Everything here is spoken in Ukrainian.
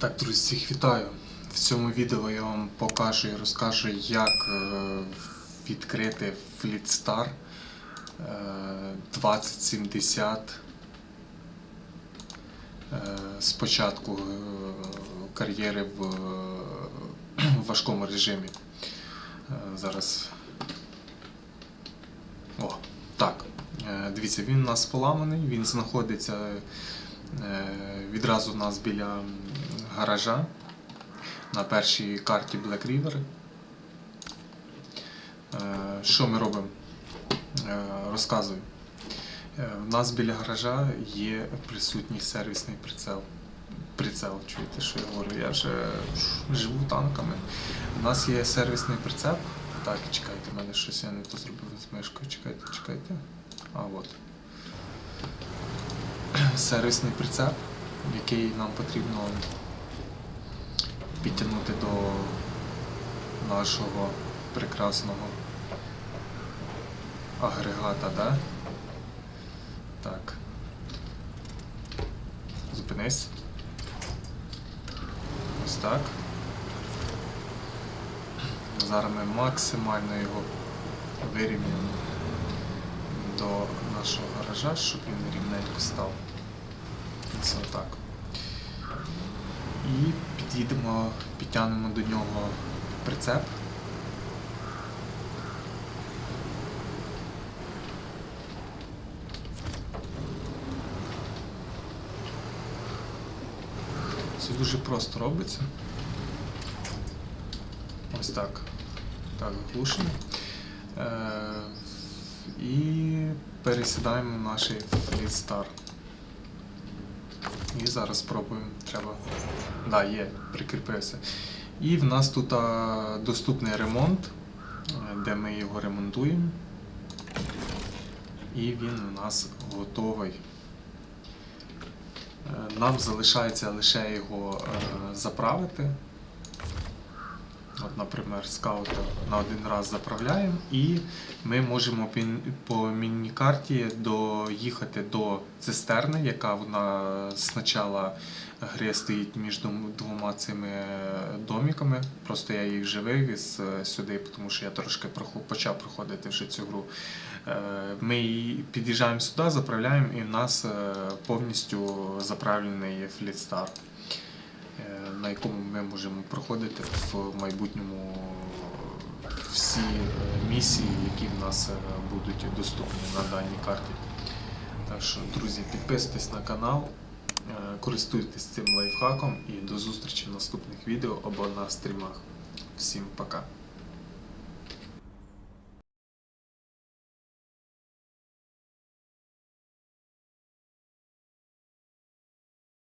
Так, друзі, всіх вітаю. В цьому відео я вам покажу і розкажу, як е, відкрити FleetStar е, 2070 е, з початку кар'єри в е, важкому режимі. Е, Зараз. О, так. Дивіться, він у нас поламаний, він знаходиться відразу у нас біля гаража на першій карті Black River. Е, Що ми робимо? Е, Розказую. Е, У нас біля гаража є присутній сервісний прицел. Прицел, чуєте, що я говорю? Я вже живу танками. У нас є сервісний прицеп. Так, чекайте, в мене щось я не то зробив з мишкою. Чекайте, чекайте. А от. Сервісний прицеп, який нам потрібно підтягнути до нашого прекрасного агрегата, да? Так. Зупинись. Ось так. Зараз ми максимально його вирівняємо до нашого гаража, щоб він рівненько став. Ось отак. І під'їдемо, підтягнемо до нього прицеп. Це дуже просто робиться. Ось так. Так, глушимо. Е, і пересідаємо в наш FleetStar. І зараз спробуємо. Треба. Да, є, прикріпився. І в нас тут а, доступний ремонт, де ми його ремонтуємо. І він у нас готовий. Е, Нам залишається лише його е, заправити. Наприклад, скаута на один раз заправляємо, і ми можемо по міні-карті доїхати до цистерни, яка вона спочатку гри стоїть між двома цими доміками. Просто я їх вже вивіз е, сюди, тому що я трошки почав проходити вже цю гру. Е, Ми під'їжджаємо сюди, заправляємо, і в нас е, повністю заправлений е, на якому ми можемо проходити в майбутньому всі е, місії, які в нас е, будуть доступні на даній карті. Так що, друзі, підписуйтесь на канал, е, користуйтесь цим лайфхаком і до зустрічі в наступних відео або на стрімах. Всім пока!